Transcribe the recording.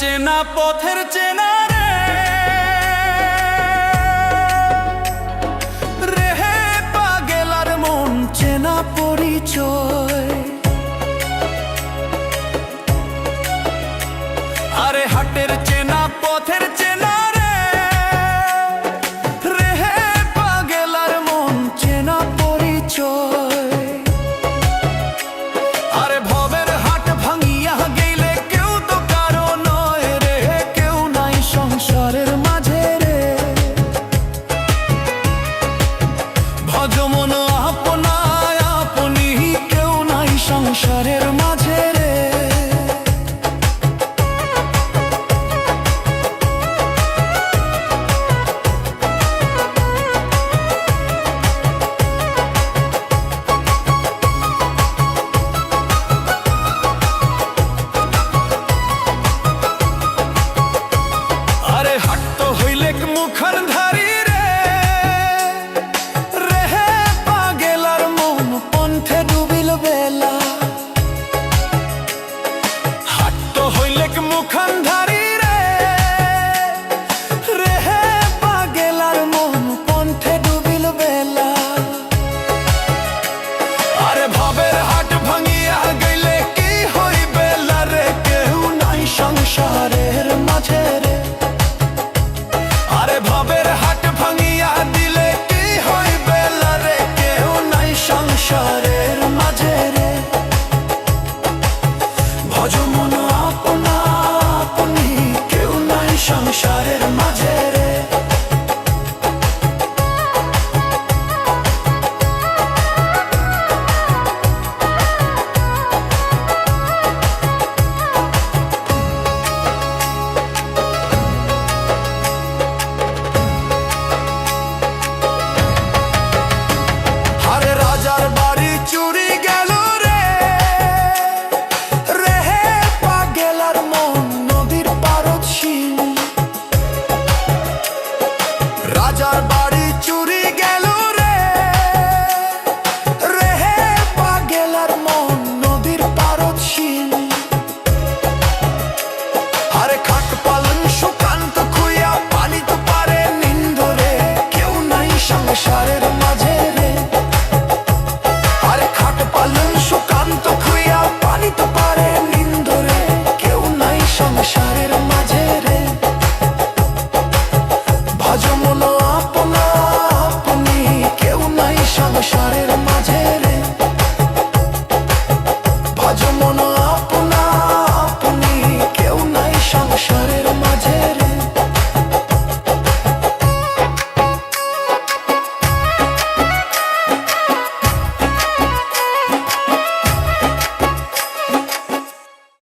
চেনা পথের চেনা রে। রেহে পাগেলার মন চেনা পরিচয়। আপনায় আপনি কেউ নাই সংসারের ராஜார் பாடி মাঝে